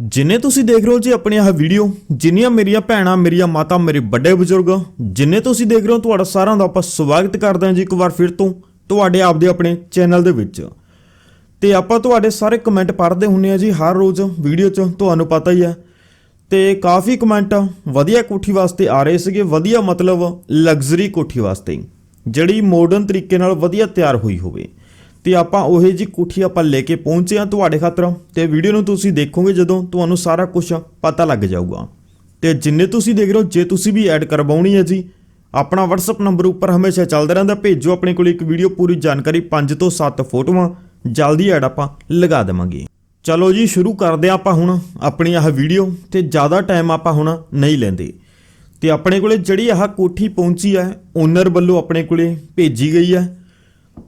ਜਿੰਨੇ ਤੁਸੀਂ ਦੇਖ ਰਹੇ ਹੋ ਜੀ ਆਪਣੀ ਆਹ ਵੀਡੀਓ ਜਿੰਨੀਆਂ ਮੇਰੀਆਂ ਭੈਣਾਂ, ਮੇਰੀਆਂ ਮਾਤਾ, ਮੇਰੇ ਵੱਡੇ ਬਜ਼ੁਰਗ, ਜਿੰਨੇ ਤੁਸੀਂ ਦੇਖ ਰਹੇ ਹੋ, ਤੁਹਾਡਾ ਸਾਰਿਆਂ ਦਾ ਆਪਾਂ ਸਵਾਗਤ ਕਰਦੇ ਹਾਂ ਜੀ ਇੱਕ ਵਾਰ ਫਿਰ ਤੋਂ ਤੁਹਾਡੇ ਆਪਦੇ ਆਪਣੇ ਚੈਨਲ ਦੇ ਵਿੱਚ। ਤੇ ਆਪਾਂ ਤੁਹਾਡੇ ਸਾਰੇ ਕਮੈਂਟ ਪੜ੍ਹਦੇ ਹੁੰਨੇ ਆ ਜੀ ਹਰ ਰੋਜ਼ ਵੀਡੀਓ 'ਚ, ਤੁਹਾਨੂੰ ਪਤਾ ਹੀ ਹੈ। ਤੇ ਕਾਫੀ ਕਮੈਂਟ ਵਧੀਆ ਕੋਠੀ ਵਾਸਤੇ ਆ ਰਹੇ ਸੀਗੇ, ਵਧੀਆ ਮਤਲਬ ਲਗਜ਼ਰੀ ਕੋਠੀ ਵਾਸਤੇ, ਜਿਹੜੀ ਮਾਡਰਨ ਤਰੀਕੇ ਨਾਲ ਵਧੀਆ ਤਿਆਰ ਹੋਈ ਹੋਵੇ। ਤੇ ਆਪਾਂ ਉਹੇ ਜੀ ਕੋਠੀ ਆਪਾਂ ਲੈ ਕੇ ਪਹੁੰਚੇ ਆ ਤੁਹਾਡੇ ਖਾਤਰ। ਤੇ ਵੀਡੀਓ ਨੂੰ ਤੁਸੀਂ ਦੇਖੋਗੇ ਜਦੋਂ ਤੁਹਾਨੂੰ ਸਾਰਾ ਕੁਝ ਪਤਾ ਲੱਗ ਜਾਊਗਾ। ਤੇ ਜਿੰਨੇ ਤੁਸੀਂ ਦੇਖ ਰਹੇ ਹੋ, ਜੇ ਤੁਸੀਂ ਵੀ ਐਡ ਕਰਵਾਉਣੀ ਹੈ ਜੀ, ਆਪਣਾ WhatsApp ਨੰਬਰ ਉੱਪਰ ਹਮੇਸ਼ਾ ਚੱਲਦਾ ਰਹਿੰਦਾ, ਭੇਜੋ ਆਪਣੇ ਕੋਲ ਇੱਕ ਵੀਡੀਓ ਪੂਰੀ ਜਾਣਕਾਰੀ 5 ਤੋਂ 7 ਫੋਟੋਆਂ, ਜਲਦੀ ਐਡ ਆਪਾਂ ਲਗਾ ਦੇਵਾਂਗੇ। ਚਲੋ ਜੀ, ਸ਼ੁਰੂ ਕਰਦੇ ਹਾਂ ਆਪਾਂ ਹੁਣ ਆਪਣੀ ਆਹ ਵੀਡੀਓ ਤੇ ਜ਼ਿਆਦਾ ਟਾਈਮ ਆਪਾਂ ਹੁਣ ਨਹੀਂ ਲੈਂਦੇ। ਤੇ ਆਪਣੇ ਕੋਲੇ ਜਿਹੜੀ ਆਹ ਕੋਠੀ ਪਹੁੰਚੀ ਹੈ ਓਨਰ ਵੱਲੋਂ ਆਪਣੇ ਕੋਲੇ ਭੇਜੀ ਗਈ ਹੈ।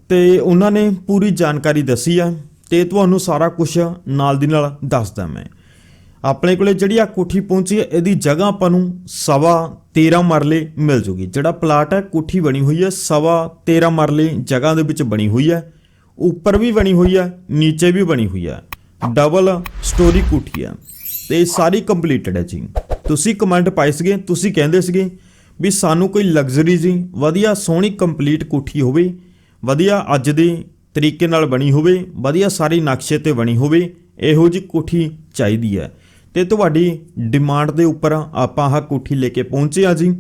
ਤੇ ਉਹਨਾਂ ਨੇ ਪੂਰੀ ਜਾਣਕਾਰੀ ਦੱਸੀ ਹੈ ਤੇ ਤੁਹਾਨੂੰ ਸਾਰਾ ਕੁਝ ਨਾਲ ਦੀ ਨਾਲ ਦੱਸਦਾ ਮੈਂ। ਆਪਣੇ ਕੋਲੇ ਜਿਹੜੀ ਆ ਕੋਠੀ ਪਹੁੰਚੀ ਹੈ ਇਹਦੀ ਜਗ੍ਹਾ ਆਪਾਂ ਨੂੰ ਸਵਾ 13 ਮਰਲੇ ਮਿਲ ਜੂਗੀ। ਜਿਹੜਾ ਪਲਾਟ ਹੈ ਕੋਠੀ ਬਣੀ ਹੋਈ ਹੈ ਸਵਾ 13 ਮਰਲੇ ਜਗ੍ਹਾ ਦੇ ਵਿੱਚ ਬਣੀ ਹੋਈ ਹੈ ਉੱਪਰ ਵੀ ਬਣੀ ਹੋਈ ਹੈ ਨੀਚੇ ਵੀ ਬਣੀ ਹੋਈ ਹੈ ਡਬਲ ਸਟੋਰੀ ਕੋਠੀ ਹੈ ਤੇ ਸਾਰੀ ਕੰਪਲੀਟਡ ਹੈ ਜੀ। ਤੁਸੀਂ ਕਮੈਂਟ ਪਾਏ ਸੀਗੇ, ਤੁਸੀਂ ਕਹਿੰਦੇ ਸੀਗੇ ਵੀ ਸਾਨੂੰ ਕੋਈ ਲਗਜ਼ਰੀ ਜੀ, ਵਧੀਆ ਸੋਹਣੀ ਕੰਪਲੀਟ ਕੋਠੀ ਹੋਵੇ ਵਧੀਆ ਅੱਜ ਦੇ ਤਰੀਕੇ ਨਾਲ ਬਣੀ ਹੋਵੇ, ਵਧੀਆ ਸਾਰੀ ਨਕਸ਼ੇ ਤੇ ਬਣੀ ਹੋਵੇ, ਇਹੋ ਜੀ ਕੋਠੀ ਚਾਹੀਦੀ ਹੈ। ਤੇ ਤੁਹਾਡੀ ਡਿਮਾਂਡ ਦੇ ਉੱਪਰ ਆਪਾਂ ਆਹ ਕੋਠੀ ਲੈ ਕੇ ਪਹੁੰਚੇ ਆ ਜੀ।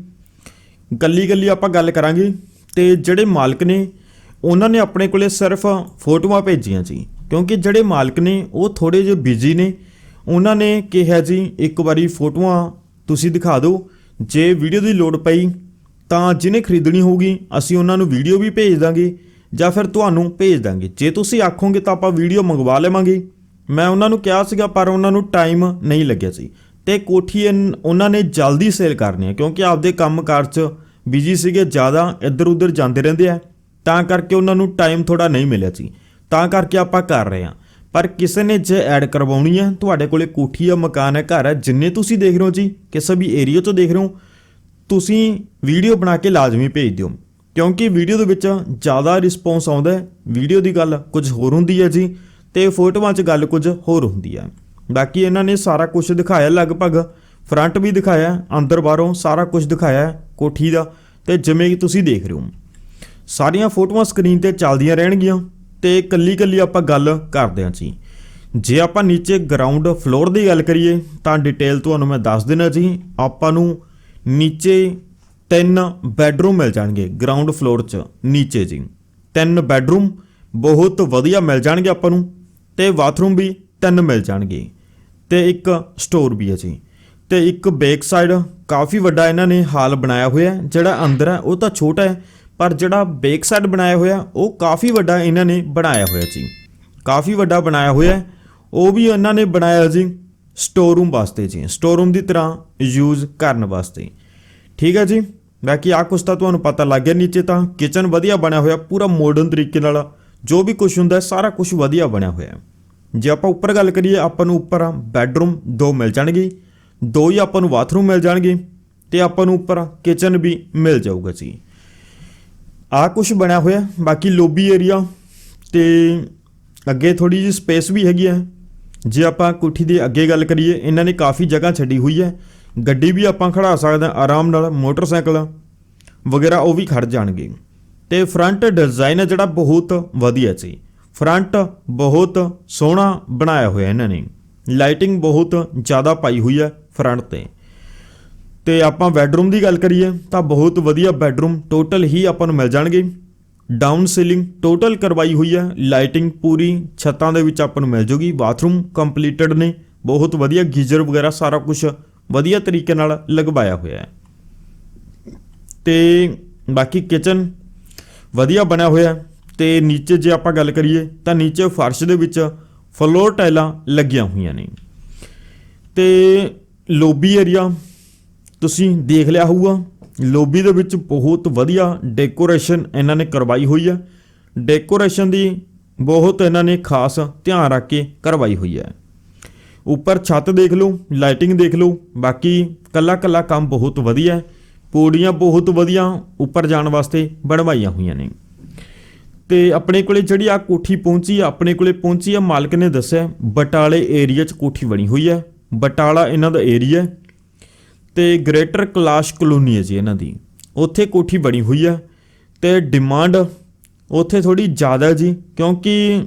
ਗੱਲੀ ਗੱਲੀ ਆਪਾਂ ਗੱਲ ਕਰਾਂਗੇ ਤੇ ਜਿਹੜੇ ਮਾਲਕ ਨੇ, ਉਹਨਾਂ ਨੇ ਆਪਣੇ ਕੋਲੇ ਸਿਰਫ ਫੋਟੋਆਂ ਭੇਜੀਆਂ ਜੀ। ਕਿਉਂਕਿ ਜਿਹੜੇ ਮਾਲਕ ਨੇ, ਉਹ ਥੋੜੇ ਜਿਹੇ ਬਿਜ਼ੀ ਨੇ। ਉਹਨਾਂ ਨੇ ਕਿਹਾ ਜੀ, ਇੱਕ ਵਾਰੀ ਫੋਟੋਆਂ ਤੁਸੀਂ ਦਿਖਾ ਦਿਓ। ਜੇ ਵੀਡੀਓ ਦੀ ਲੋੜ ਪਈ ਤਾਂ ਜਿਹਨੇ ਖਰੀਦਣੀ ਹੋਊਗੀ, ਅਸੀਂ ਉਹਨਾਂ ਨੂੰ ਵੀਡੀਓ ਵੀ ਭੇਜ ਦਾਂਗੇ। ਜਾਂ ਫਿਰ ਤੁਹਾਨੂੰ ਭੇਜ ਦਾਂਗੇ। ਜੇ ਤੁਸੀਂ ਆਖੋਗੇ ਤਾਂ ਆਪਾਂ ਵੀਡੀਓ ਮੰਗਵਾ ਲਵਾਂਗੇ। ਮੈਂ ਉਹਨਾਂ ਨੂੰ ਕਿਹਾ ਸੀਗਾ, ਪਰ ਉਹਨਾਂ ਨੂੰ ਟਾਈਮ ਨਹੀਂ ਲੱਗਿਆ ਸੀ। ਤੇ ਕੋਠੀ ਇਨ- ਉਹਨਾਂ ਨੇ ਜਲਦੀ ਸੇਲ ਕਰਨੀ ਹੈ, ਕਿਉਂਕਿ ਆਪਦੇ ਕੰਮਕਾਰ 'ਚ ਬਿਜ਼ੀ ਸੀਗੇ, ਜ਼ਿਆਦਾ ਇੱਧਰ ਉੱਧਰ ਜਾਂਦੇ ਰਹਿੰਦੇ ਆ। ਤਾਂ ਕਰਕੇ ਉਹਨਾਂ ਨੂੰ ਟਾਈਮ ਥੋੜਾ ਨਹੀਂ ਮਿਲਿਆ ਸੀ। ਤਾਂ ਕਰਕੇ ਆਪਾਂ ਕਰ ਰਹੇ ਹਾਂ। ਪਰ ਕਿਸੇ ਨੇ ਜੇ ਐਡ ਕਰਵਾਉਣੀ ਹੈ, ਤੁਹਾਡੇ ਕੋਲੇ ਕੋਠੀ ਆ, ਮਕਾਨ ਹੈ ਘਰ ਹੈ ਜਿੰਨੇ ਤੁਸੀਂ ਦੇਖ ਰਹੇ ਹੋ ਜੀ, ਕਿਸੇ ਵੀ ਏਰੀਆ 'ਚੋਂ ਦੇਖ ਰਹੇ ਹੋ, ਤੁਸੀਂ ਵੀਡੀਓ ਬਣਾ ਕੇ ਲਾਜ਼ਮੀ ਭੇਜ ਦਿਓ। ਕਿਉਂਕਿ ਵੀਡੀਓ ਦੇ ਵਿੱਚ ਜ਼ਿਆਦਾ ਰਿਸਪੌਂਸ ਆਉਂਦਾ ਹੈ। ਵੀਡੀਓ ਦੀ ਗੱਲ ਕੁਝ ਹੋਰ ਹੁੰਦੀ ਹੈ ਜੀ ਤੇ ਫੋਟੋਆਂ 'ਚ ਗੱਲ ਕੁਝ ਹੋਰ ਹੁੰਦੀ ਹੈ। ਬਾਕੀ ਇਹਨਾਂ ਨੇ ਸਾਰਾ ਕੁਝ ਦਿਖਾਇਆ, ਲਗਭਗ ਫਰੰਟ ਵੀ ਦਿਖਾਇਆ, ਅੰਦਰ ਬਾਹਰੋਂ ਸਾਰਾ ਕੁਝ ਦਿਖਾਇਆ ਕੋਠੀ ਦਾ ਤੇ ਜਿਵੇਂ ਕਿ ਤੁਸੀਂ ਦੇਖ ਰਹੇ ਹੋ। ਸਾਰੀਆਂ ਫੋਟੋਆਂ ਸਕਰੀਨ ਤੇ ਚੱਲਦੀਆਂ ਰਹਿਣਗੀਆਂ ਤੇ ਕੱਲੀ ਕੱਲੀ ਆਪਾਂ ਗੱਲ ਕਰਦੇ ਹਾਂ ਜੀ। ਜੇ ਆਪਾਂ ਨੀਚੇ ਗਰਾਊਂਡ ਫਲੋਰ ਦੀ ਗੱਲ ਕਰੀਏ ਤਾਂ ਡਿਟੇਲ ਤੁਹਾਨੂੰ ਮੈਂ ਦੱਸ ਦੇਣਾ ਜੀ, ਆਪਾਂ ਨੂੰ ਨੀਚੇ ਤਿੰਨ ਬੈੱਡਰੂਮ ਮਿਲ ਜਾਣਗੇ ਗਰਾਊਂਡ ਫਲੋਰ 'ਚ ਨੀਚੇ ਜੀ। ਤਿੰਨ ਬੈੱਡਰੂਮ, ਬਹੁਤ ਵਧੀਆ ਮਿਲ ਜਾਣਗੇ ਆਪਾਂ ਨੂੰ। ਤੇ ਬਾਥਰੂਮ ਵੀ ਤਿੰਨ ਮਿਲ ਜਾਣਗੇ। ਤੇ ਇੱਕ ਸਟੋਰ ਵੀ ਹੈ ਜੀ। ਤੇ ਇੱਕ ਬੈਕ ਸਾਈਡ ਕਾਫੀ ਵੱਡਾ ਇਹਨਾਂ ਨੇ ਹਾਲ ਬਣਾਇਆ ਹੋਇਆ ਜਿਹੜਾ ਅੰਦਰ ਹੈ ਉਹ ਤਾਂ ਛੋਟਾ ਹੈ, ਪਰ ਜਿਹੜਾ ਬੈਕ ਸਾਈਡ ਬਣਾਇਆ ਹੋਇਆ, ਉਹ ਕਾਫੀ ਵੱਡਾ ਇਹਨਾਂ ਨੇ ਬਣਾਇਆ ਹੋਇਆ ਜੀ। ਕਾਫੀ ਵੱਡਾ ਬਣਾਇਆ ਹੋਇਆ ਉਹ ਵੀ ਇਹਨਾਂ ਨੇ ਬਣਾਇਆ ਜੀ ਸਟੋਰ ਰੂਮ ਵਾਸਤੇ ਜੀ। ਸਟੋਰ ਰੂਮ ਦੀ ਤਰ੍ਹਾਂ ਯੂਜ਼ ਕਰਨ ਵਾਸਤੇ। ਠੀਕ ਹੈ ਜੀ? ਬਾਕੀ ਆ ਕੁਛ ਤਾਂ ਤੁਹਾਨੂੰ ਪਤਾ ਲੱਗ ਗਿਆ ਨੀਚੇ ਤਾਂ। ਕਿਚਨ ਵਧੀਆ ਬਣਿਆ ਹੋਇਆ, ਪੂਰਾ ਮਾਡਰਨ ਤਰੀਕੇ ਨਾਲ। ਜੋ ਵੀ ਕੁਝ ਹੁੰਦਾ, ਸਾਰਾ ਕੁਝ ਵਧੀਆ ਬਣਿਆ ਹੋਇਆ ਜੇ ਆਪਾਂ ਉੱਪਰ ਗੱਲ ਕਰੀਏ, ਆਪਾਂ ਨੂੰ ਉੱਪਰ ਬੈੱਡਰੂਮ ਦੋ ਮਿਲ ਜਾਣਗੇ। ਦੋ ਹੀ ਆਪਾਂ ਨੂੰ ਬਾਥਰੂਮ ਮਿਲ ਜਾਣਗੇ ਤੇ ਆਪਾਂ ਨੂੰ ਉੱਪਰ ਕਿਚਨ ਵੀ ਮਿਲ ਜਾਊਗਾ ਜੀ। ਆ ਕੁਝ ਬਣਿਆ ਹੋਇਆ, ਬਾਕੀ ਲੋਬੀ ਏਰੀਆ ਤੇ ਅੱਗੇ ਥੋੜੀ ਜਿਹੀ ਸਪੇਸ ਵੀ ਹੈਗੀ ਹੈ। ਜੇ ਆਪਾਂ ਕੋਠੀ ਦੇ ਅੱਗੇ ਗੱਲ ਕਰੀਏ, ਇਹਨਾਂ ਨੇ ਕਾਫੀ ਜਗ੍ਹਾ ਛੱਡੀ ਹੋਈ ਹੈ। ਗੱਡੀ ਵੀ ਆਪਾਂ ਖੜਾ ਸਕਦੇ ਹਾਂ ਆਰਾਮ ਨਾਲ, ਮੋਟਰਸਾਈਕਲ ਵਗੈਰਾ ਉਹ ਵੀ ਖੜ ਜਾਣਗੇ। ਤੇ ਫਰੰਟ ਡਿਜ਼ਾਈਨ ਹੈ ਜਿਹੜਾ ਬਹੁਤ ਵਧੀਆ ਸੀ। ਫਰੰਟ ਬਹੁਤ ਸੋਹਣਾ ਬਣਾਇਆ ਹੋਇਆ ਇਹਨਾਂ ਨੇ। ਲਾਈਟਿੰਗ ਬਹੁਤ ਜ਼ਿਆਦਾ ਪਾਈ ਹੋਈ ਹੈ ਫਰੰਟ ਤੇ। ਤੇ ਆਪਾਂ ਬੈੱਡਰੂਮ ਦੀ ਗੱਲ ਕਰੀਏ ਤਾਂ ਬਹੁਤ ਵਧੀਆ ਬੈੱਡਰੂਮ ਟੋਟਲ ਹੀ ਆਪਾਂ ਨੂੰ ਮਿਲ ਜਾਣਗੇ। ਡਾਊਨ ਸੀਲਿੰਗ ਟੋਟਲ ਕਰਵਾਈ ਹੋਈ ਹੈ। ਲਾਈਟਿੰਗ ਪੂਰੀ ਛੱਤਾਂ ਦੇ ਵਿੱਚ ਆਪਾਂ ਨੂੰ ਮਿਲ ਜੂਗੀ। ਬਾਥਰੂਮ ਕੰਪਲੀਟਡ ਨੇ। ਬਹੁਤ ਵਧੀਆ ਗੀਜ਼ਰ ਵਗੈਰਾ ਸਾਰਾ ਕੁਝ ਵਧੀਆ ਤਰੀਕੇ ਨਾਲ ਲਗਵਾਇਆ ਹੋਇਆ ਹੈ। ਤੇ ਬਾਕੀ ਕਿਚਨ ਵਧੀਆ ਬਣਿਆ ਹੋਇਆ ਹੈ ਤੇ ਨੀਚੇ ਜੇ ਆਪਾਂ ਗੱਲ ਕਰੀਏ ਤਾਂ ਨੀਚੇ ਫਰਸ਼ ਦੇ ਵਿੱਚ ਫਲੋਰ ਟਾਈਲਾਂ ਲੱਗੀਆਂ ਹੋਈਆਂ ਨੇ। ਤੇ ਲੋਬੀ ਏਰੀਆ ਤੁਸੀਂ ਦੇਖ ਲਿਆ ਹੋਊਗਾ ਲੋਬੀ ਦੇ ਵਿੱਚ ਬਹੁਤ ਵਧੀਆ ਡੈਕੋਰੇਸ਼ਨ ਇਹਨਾਂ ਨੇ ਕਰਵਾਈ ਹੋਈ ਹੈ। ਡੈਕੋਰੇਸ਼ਨ ਦੀ ਬਹੁਤ ਇਹਨਾਂ ਨੇ ਖਾਸ ਧਿਆਨ ਰੱਖ ਕੇ ਕਰਵਾਈ ਹੋਈ ਹੈ। ਉੱਪਰ ਛੱਤ ਦੇਖ ਲਓ, ਲਾਈਟਿੰਗ ਦੇਖ ਲਓ, ਬਾਕੀ ਕੱਲਾ ਕੱਲਾ ਕੰਮ ਬਹੁਤ ਵਧੀਆ ਹੈ। ਪੌੜੀਆਂ ਬਹੁਤ ਵਧੀਆ ਉੱਪਰ ਜਾਣ ਵਾਸਤੇ ਬਣਵਾਈਆਂ ਹੋਈਆਂ ਨੇ। ਤੇ ਆਪਣੇ ਕੋਲੇ ਜਿਹੜੀ ਆ ਕੋਠੀ ਪਹੁੰਚੀ ਆ, ਆਪਣੇ ਕੋਲੇ ਪਹੁੰਚੀ ਆ, ਮਾਲਕ ਨੇ ਦੱਸਿਆ, ਬਟਾਲੇ ਏਰੀਆ 'ਚ ਕੋਠੀ ਬਣੀ ਹੋਈ ਹੈ। ਬਟਾਲਾ ਇਹਨਾਂ ਦਾ ਏਰੀਆ ਤੇ ਗ੍ਰੇਟਰ ਕਲਾਸ਼ ਕਲੋਨੀ ਹੈ ਜੀ ਇਹਨਾਂ ਦੀ। ਉੱਥੇ ਕੋਠੀ ਬਣੀ ਹੋਈ ਹੈ। ਤੇ ਡਿਮਾਂਡ ਉੱਥੇ ਥੋੜੀ ਜ਼ਿਆਦਾ ਜੀ, ਕਿਉਂਕਿ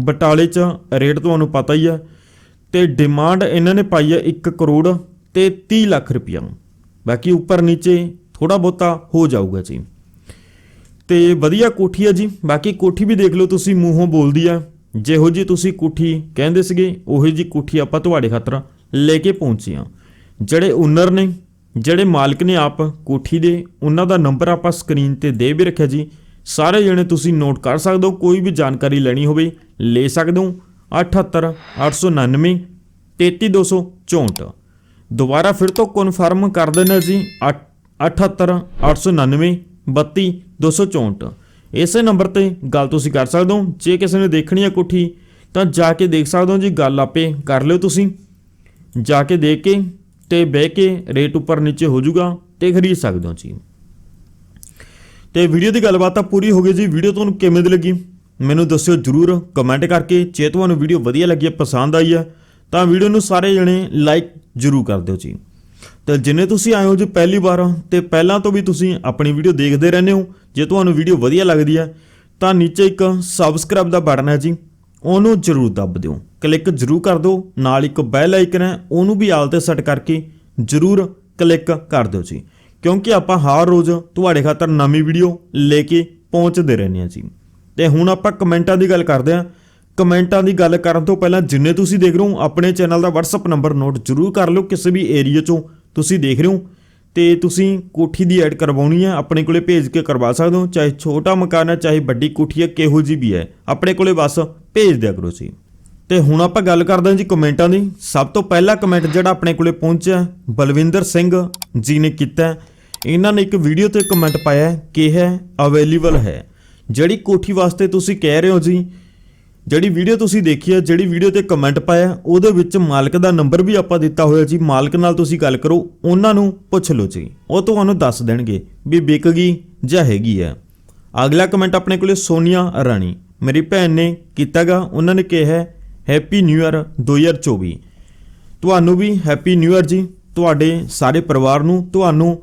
ਬਟਾਲੇ 'ਚ ਰੇਟ ਤੁਹਾਨੂੰ ਪਤਾ ਹੀ ਹੈ ਤੇ ਡਿਮਾਂਡ ਇਹਨਾਂ ਨੇ ਪਾਈ ਹੈ 1 ਕਰੋੜ ਤੇ 30 ਲੱਖ ਰੁਪਈਆ ਬਾਕੀ ਉੱਪਰ ਨੀਚੇ ਥੋੜਾ ਬਹੁਤਾ ਹੋ ਜਾਊਗਾ ਜੀ। ਤੇ ਵਧੀਆ ਕੋਠੀ ਹੈ ਜੀ। ਬਾਕੀ ਕੋਠੀ ਵੀ ਦੇਖ ਲਓ ਤੁਸੀਂ, ਮੂੰਹੋਂ ਬੋਲਦੀ ਆ। ਜਿਹੋ ਜੀ ਤੁਸੀਂ ਕੋਠੀ ਕਹਿੰਦੇ ਸੀਗੇ, ਉਹੀ ਜੀ ਕੋਠੀ ਆਪਾਂ ਤੁਹਾਡੇ ਖਾਤਰ ਲੈ ਕੇ ਪਹੁੰਚੇ ਆ ਜਿਹੜੇ ਓਨਰ ਨੇ, ਜਿਹੜੇ ਮਾਲਕ ਨੇ ਆਪ ਕੋਠੀ ਦੇ, ਉਹਨਾਂ ਦਾ ਨੰਬਰ ਆਪਾਂ ਸਕਰੀਨ ਤੇ ਦੇ ਵੀ ਰੱਖਿਆ ਜੀ। ਸਾਰੇ ਜਣੇ ਤੁਸੀਂ ਨੋਟ ਕਰ ਸਕਦੇ ਹੋ, ਕੋਈ ਵੀ ਜਾਣਕਾਰੀ ਲੈਣੀ ਹੋਵੇ, ਲੈ ਸਕਦੇ ਹੋ। 78 899 33264 ਦੁਬਾਰਾ ਫਿਰ ਤੋਂ ਕਨਫਰਮ ਕਰ ਦੇਣਾ ਜੀ 78 899 32264 ਇਸੇ ਨੰਬਰ ਤੇ ਗੱਲ ਤੁਸੀਂ ਕਰ ਸਕਦੇ ਹੋ। ਜੇ ਕਿਸੇ ਨੇ ਦੇਖਣੀ ਹੈ ਕੋਠੀ, ਤਾਂ ਜਾ ਕੇ ਦੇਖ ਸਕਦੇ ਹੋ ਜੀ, ਗੱਲ ਆਪੇ ਕਰ ਲਿਓ ਤੁਸੀਂ। ਜਾ ਕੇ ਦੇਖ ਕੇ ਤੇ ਬਹਿ ਕੇ ਰੇਟ ਉੱਪਰ ਨੀਚੇ ਹੋ ਜਾਊਗਾ ਤੇ ਖਰੀਦ ਸਕਦੇ ਹੋ ਜੀ। ਤੇ ਵੀਡੀਓ ਦੀ ਗੱਲਬਾਤ ਤਾਂ ਪੂਰੀ ਹੋ ਗਈ ਜੀ। ਵੀਡੀਓ ਤੁਹਾਨੂੰ ਕਿਵੇਂ ਦੀ ਲੱਗੀ? ਮੈਨੂੰ ਦੱਸਿਓ ਜਰੂਰ ਕਮੈਂਟ ਕਰਕੇ, ਜੇ ਤੁਹਾਨੂੰ ਵੀਡੀਓ ਵਧੀਆ ਲੱਗੀ ਹੈ, ਪਸੰਦ ਆਈ ਹੈ, ਤਾਂ ਵੀਡੀਓ ਨੂੰ ਸਾਰੇ ਜਣੇ ਲਾਈਕ ਜਰੂਰ ਕਰ ਦਿਓ ਜੀ। ਤੇ ਜਿੰਨੇ ਤੁਸੀਂ ਆਏ ਹੋ ਜੀ ਪਹਿਲੀ ਵਾਰ, ਤੇ ਪਹਿਲਾਂ ਤੋਂ ਵੀ ਤੁਸੀਂ ਆਪਣੀ ਵੀਡੀਓ ਦੇਖਦੇ ਰਹਿੰਦੇ ਹੋ, ਜੇ ਤੁਹਾਨੂੰ ਵੀਡੀਓ ਵਧੀਆ ਲੱਗਦੀ ਹੈ, ਤਾਂ ਨੀਚੇ ਇੱਕ ਸਬਸਕ੍ਰਾਈਬ ਦਾ ਬਟਨ ਹੈ ਜੀ, ਉਹਨੂੰ ਜਰੂਰ ਦੱਬ ਦਿਓ। ਕਲਿੱਕ ਜਰੂਰ ਕਰ ਦਿਓ, ਨਾਲ ਇੱਕ ਬੈਲ ਆਈਕਨ ਹੈ, ਉਹਨੂੰ ਵੀ ਆਲ ਤੇ ਸੈੱਟ ਕਰਕੇ ਜਰੂਰ ਕਲਿੱਕ ਕਰ ਦਿਓ ਜੀ। ਕਿਉਂਕਿ ਆਪਾਂ ਹਰ ਰੋਜ਼ ਤੁਹਾਡੇ ਖਾਤਰ ਨਵੀਂ ਵੀਡੀਓ ਲੈ ਕੇ ਪਹੁੰਚਦੇ ਰਹਿੰਦੇ ਹਾਂ ਜੀ। ਤੇ ਹੁਣ ਆਪਾਂ ਕਮੈਂਟਾਂ ਦੀ ਗੱਲ ਕਰਦੇ ਹਾਂ। ਕਮੈਂਟਾਂ ਦੀ ਗੱਲ ਕਰਨ ਤੋਂ ਪਹਿਲਾਂ ਜਿੰਨੇ ਤੁਸੀਂ ਦੇਖ ਰਹੇ ਹੋ, ਆਪਣੇ ਚੈਨਲ ਦਾ WhatsApp ਨੰਬਰ ਨੋਟ ਜ਼ਰੂਰ ਕਰ ਲਓ, ਕਿਸੇ ਵੀ ਏਰੀਆ ਚੋਂ ਤੁਸੀਂ ਦੇਖ ਰਹੇ ਹੋ। ਤੇ ਤੁਸੀਂ ਕੋਠੀ ਦੀ ਐਡ ਕਰਵਾਉਣੀ ਹੈ, ਆਪਣੇ ਕੋਲੇ ਭੇਜ ਕੇ ਕਰਵਾ ਸਕਦੇ ਹੋ। ਚਾਹੇ ਛੋਟਾ ਮਕਾਨ ਹੈ, ਚਾਹੇ ਵੱਡੀ ਕੋਠੀ ਹੈ, ਕਿਹੋ ਜੀ ਵੀ ਹੈ, ਆਪਣੇ ਕੋਲੇ ਬਸ ਭੇਜ ਦਿਆ ਕਰੋ ਜੀ ਤੇ ਹੁਣ ਆਪਾਂ ਗੱਲ ਕਰਦੇ ਹਾਂ ਜੀ ਕਮੈਂਟਾਂ ਦੀ। ਸਭ ਤੋਂ ਪਹਿਲਾ ਕਮੈਂਟ ਜਿਹੜਾ ਆਪਣੇ ਕੋਲੇ ਪਹੁੰਚਿਆ ਬਲਵਿੰਦਰ ਸਿੰਘ ਜੀ ਨੇ ਕੀਤਾ ਇਹਨਾਂ ਨੇ ਇੱਕ ਵੀਡੀਓ ਤੇ ਕਮੈਂਟ ਪਾਇਆ ਕਿ ਹੈ ਅਵੇਲੇਬਲ ਹੈ। ਜਿਹੜੀ ਕੋਠੀ ਵਾਸਤੇ ਤੁਸੀਂ ਕਹਿ ਰਹੇ ਹੋ ਜੀ, ਜਿਹੜੀ ਵੀਡੀਓ ਤੁਸੀਂ ਦੇਖੀ ਹੈ ਜਿਹੜੀ ਵੀਡੀਓ ਤੇ ਕਮੈਂਟ ਪਾਇਆ, ਉਹਦੇ ਵਿੱਚ ਮਾਲਕ ਦਾ ਨੰਬਰ ਵੀ ਆਪਾਂ ਦਿੱਤਾ ਹੋਇਆ ਜੀ। ਮਾਲਕ ਨਾਲ ਤੁਸੀਂ ਗੱਲ ਕਰੋ, ਉਹਨਾਂ ਨੂੰ ਪੁੱਛ ਲਓ ਜੀ। ਉਹ ਤੁਹਾਨੂੰ ਦੱਸ ਦੇਣਗੇ ਵੀ ਵਿਕ ਗਈ ਜਾਂ ਹੈਗੀ ਹੈ ਅਗਲਾ ਕਮੈਂਟ ਆਪਣੇ ਕੋਲੇ ਸੋਨੀਆ ਰਾਣੀ। ਮੇਰੀ ਭੈਣ ਨੇ ਕੀਤਾਗਾ ਉਹਨਾਂ ਨੇ ਕਿਹਾ ਹੈਪੀ ਨਿਊ ਇਅਰ 2024 ਤੁਹਾਨੂੰ ਵੀ ਹੈਪੀ ਨਿਊ ਇਅਰ ਜੀ। ਤੁਹਾਡੇ ਸਾਰੇ ਪਰਿਵਾਰ ਨੂੰ, ਤੁਹਾਨੂੰ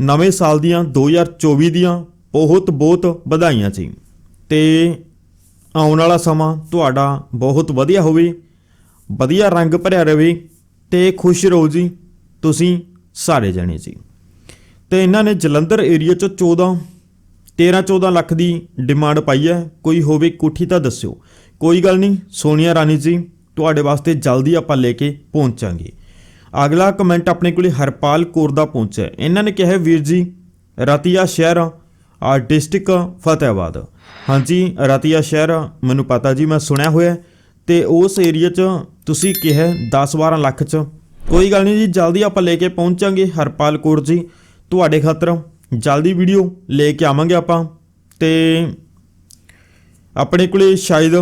ਨਵੇਂ ਸਾਲ ਦੀਆਂ 2024 ਦੀਆਂ ਬਹੁਤ ਬਹੁਤ ਵਧਾਈਆਂ ਜੀ ਤੇ ਆਉਣ ਵਾਲਾ ਸਮਾਂ ਤੁਹਾਡਾ ਬਹੁਤ ਵਧੀਆ ਹੋਵੇ, ਵਧੀਆ ਰੰਗ ਭਰਿਆ ਰਹੇ ਤੇ ਖੁਸ਼ ਰਹੋ ਜੀ, ਤੁਸੀਂ ਸਾਰੇ ਜਣੇ ਜੀ। ਤੇ ਇਹਨਾਂ ਨੇ ਜਲੰਧਰ ਏਰੀਆ ਚ 14 13 14 ਲੱਖ ਦੀ ਡਿਮਾਂਡ ਪਾਈ ਹੈ। ਕੋਈ ਹੋਵੇ ਕੋਠੀ ਤਾਂ ਦੱਸਿਓ। ਕੋਈ ਗੱਲ ਨਹੀਂ, ਸੋਨੀਆ ਰਾਣੀ ਜੀ, ਤੁਹਾਡੇ ਵਾਸਤੇ ਜਲਦੀ ਆਪਾਂ ਲੈ ਕੇ ਪਹੁੰਚਾਂਗੇ। ਅਗਲਾ ਕਮੈਂਟ ਆਪਣੇ ਕੋਲੇ ਹਰਪਾਲ ਕੌਰ ਦਾ ਪਹੁੰਚਿਆ ਇਹਨਾਂ ਨੇ ਕਿਹਾ ਵੀਰ ਜੀ, ਰਤੀਆ ਸ਼ਹਿਰ ਆਰਟਿਸਟਿਕ ਡਿਸਟ੍ਰਿਕਟ ਫਤਿਹਾਬਾਦ। ਹਾਂਜੀ, ਰਤੀਆ ਸ਼ਹਿਰ, ਮੈਨੂੰ ਪਤਾ ਜੀ, ਮੈਂ ਸੁਣਿਆ ਹੋਇਆ ਹੈ ਤੇ ਉਸ ਏਰੀਆ 'ਚ ਤੁਸੀਂ ਕਿਹਾ 10-12 ਲੱਖ 'ਚ। ਕੋਈ ਗੱਲ ਨਹੀਂ ਜੀ, ਜਲਦੀ ਆਪਾਂ ਲੈ ਕੇ ਪਹੁੰਚਾਂਗੇ ਹਰਪਾਲ ਕੌਰ ਜੀ। ਤੁਹਾਡੇ ਖਾਤਰ ਜਲਦੀ ਵੀਡੀਓ ਲੈ ਕੇ ਆਵਾਂਗੇ ਆਪਾਂ ਤੇ ਆਪਣੇ ਕੋਲੇ ਸ਼ਾਇਦ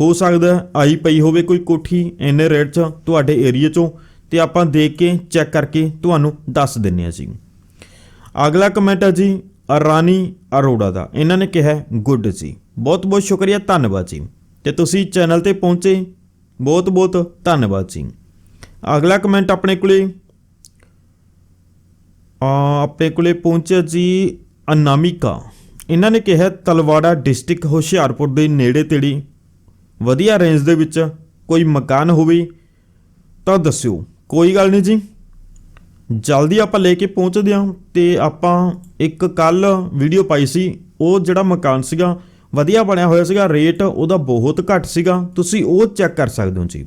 ਹੋ ਸਕਦਾ ਆਈ ਪਈ ਹੋਵੇ ਕੋਈ ਕੋਠੀ ਇੰਨੇ ਰੇਟ 'ਚ ਤੁਹਾਡੇ ਏਰੀਆ 'ਚੋਂ ਤੇ ਆਪਾਂ ਦੇਖ ਕੇ ਚੈੱਕ ਕਰਕੇ ਤੁਹਾਨੂੰ ਦੱਸ ਦਿੰਨੇ ਆ ਜੀ। ਅਗਲਾ ਕਮੈਂਟ ਹੈ ਜੀ ਰਾਨੀ ਅਰੋੜਾ ਦਾ। ਇਹਨਾਂ ਨੇ ਕਿਹਾ, ਗੁੱਡ ਜੀ। ਬਹੁਤ ਬਹੁਤ ਸ਼ੁਕਰੀਆ, ਧੰਨਵਾਦ ਜੀ। ਤੇ ਤੁਸੀਂ ਚੈਨਲ ਤੇ ਪਹੁੰਚੇ। ਬਹੁਤ ਬਹੁਤ ਧੰਨਵਾਦ ਜੀ। ਅਗਲਾ ਕਮੈਂਟ ਆਪਣੇ ਕੋਲੇ। ਆਪਣੇ ਕੋਲੇ ਪਹੁੰਚਿਆ ਜੀ ਅਨਾਮਿਕਾ। ਇਹਨਾਂ ਨੇ ਕਿਹਾ, ਤਲਵਾੜਾ ਡਿਸਟ੍ਰਿਕਟ ਹੁਸ਼ਿਆਰਪੁਰ ਦੇ ਨੇੜੇ ਤੇੜੀ। ਵਧੀਆ ਰੇਂਜ ਦੇ ਵਿੱਚ ਕੋਈ ਮਕਾਨ ਹੋਵੇ ਤਾਂ ਦੱਸਿਓ। ਕੋਈ ਗੱਲ ਨਹੀਂ ਜੀ। ਜਲਦੀ ਆਪਾਂ ਲੈ ਕੇ ਪਹੁੰਚਦੇ ਹਾਂ ਤੇ ਆਪਾਂ ਇੱਕ ਕੱਲ ਵੀਡੀਓ ਪਾਈ ਸੀ, ਉਹ ਜਿਹੜਾ ਮਕਾਨ ਸੀਗਾ, ਵਧੀਆ ਬਣਿਆ ਹੋਇਆ ਸੀਗਾ ਰੇਟ ਉਹਦਾ ਬਹੁਤ ਘੱਟ ਸੀਗਾ, ਤੁਸੀਂ ਉਹ ਚੈੱਕ ਕਰ ਸਕਦੇ ਹੋ ਜੀ।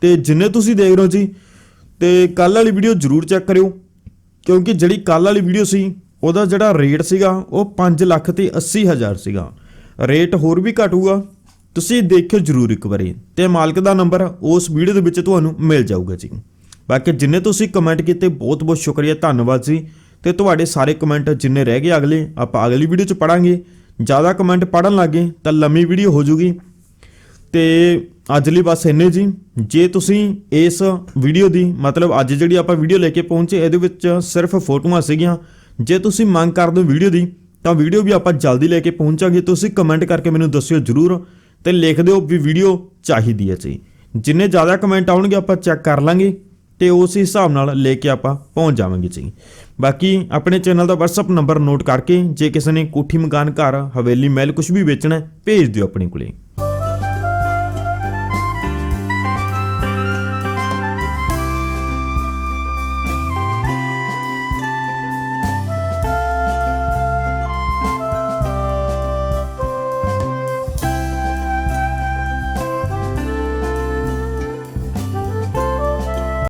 ਤੇ ਜਿੰਨੇ ਤੁਸੀਂ ਦੇਖ ਰਹੇ ਹੋ ਜੀ, ਤੇ ਕੱਲ ਵਾਲੀ ਵੀਡੀਓ ਜਰੂਰ ਚੈੱਕ ਕਰਿਓ, ਕਿਉਂਕਿ ਜਿਹੜੀ ਕੱਲ ਵਾਲੀ ਵੀਡੀਓ ਸੀ, ਉਹਦਾ ਜਿਹੜਾ ਰੇਟ ਸੀਗਾ, ਉਹ 5 ਲੱਖ ਤੇ 80 ਹਜ਼ਾਰ ਸੀਗਾ। ਰੇਟ ਹੋਰ ਵੀ ਘਟੂਗਾ ਤੁਸੀਂ ਦੇਖਿਓ ਜਰੂਰ ਇੱਕ ਵਾਰੀ, ਤੇ ਮਾਲਕ ਦਾ ਨੰਬਰ ਉਸ ਵੀਡੀਓ ਦੇ ਵਿੱਚ ਤੁਹਾਨੂੰ ਮਿਲ ਜਾਊਗਾ ਜੀ। ਬਾਕੀ ਜਿੰਨੇ ਤੁਸੀਂ ਕਮੈਂਟ ਕੀਤੇ, ਬਹੁਤ ਬਹੁਤ ਸ਼ੁਕਰੀਆ, ਧੰਨਵਾਦ ਜੀ। ਤੇ ਤੁਹਾਡੇ ਸਾਰੇ ਕਮੈਂਟ ਜਿੰਨੇ ਰਹਿ ਗਏ ਅਗਲੇ, ਆਪਾਂ ਅਗਲੀ ਵੀਡੀਓ 'ਚ ਪੜਾਂਗੇ। ਜ਼ਿਆਦਾ ਕਮੈਂਟ ਪੜਨ ਲੱਗੇ ਤਾਂ ਲੰਮੀ ਵੀਡੀਓ ਹੋ ਜੂਗੀ। ਤੇ ਅੱਜ ਲਈ ਬਸ ਇੰਨੇ ਜੀ। ਜੇ ਤੁਸੀਂ ਇਸ ਵੀਡੀਓ ਦੀ, ਮਤਲਬ ਅੱਜ ਜਿਹੜੀ ਆਪਾਂ ਵੀਡੀਓ ਲੈ ਕੇ ਪਹੁੰਚੇ, ਇਹਦੇ ਵਿੱਚ ਸਿਰਫ ਫੋਟੋਆਂ ਸੀਗੀਆਂ। ਜੇ ਤੁਸੀਂ ਮੰਗ ਕਰਦੇ ਹੋ ਵੀਡੀਓ ਦੀ, ਤਾਂ ਵੀਡੀਓ ਵੀ ਆਪਾਂ ਜਲਦੀ ਲੈ ਕੇ ਪਹੁੰਚਾਂਗੇ। ਤੁਸੀਂ ਕਮੈਂਟ ਕਰਕੇ ਮੈਨੂੰ ਦੱਸਿਓ ਜਰੂਰ ਤੇ ਲਿਖ ਦਿਓ ਵੀ ਵੀਡੀਓ ਚਾਹੀਦੀ ਹੈ ਜੀ। ਜਿੰਨੇ ਜ਼ਿਆਦਾ ਕਮੈਂਟ ਆਉਣਗੇ, ਆਪਾਂ ਚੈੱਕ ਕਰ ਲਾਂਗੇ। ਤੇ ਉਸ ਹਿਸਾਬ ਨਾਲ ਲੈ ਕੇ ਆਪਾਂ ਪਹੁੰਚ ਜਾਵਾਂਗੇ ਜੀ। ਬਾਕੀ ਆਪਣੇ ਚੈਨਲ ਦਾ WhatsApp ਨੰਬਰ ਨੋਟ ਕਰਕੇ ਜੇ ਕਿਸੇ ਨੇ ਕੋਠੀ ਮਕਾਨ ਘਰ, ਹਵੇਲੀ ਮਹਿਲ ਕੁਝ ਵੀ ਵੇਚਣਾ ਭੇਜ ਦਿਓ ਆਪਣੇ ਕੋਲੇ।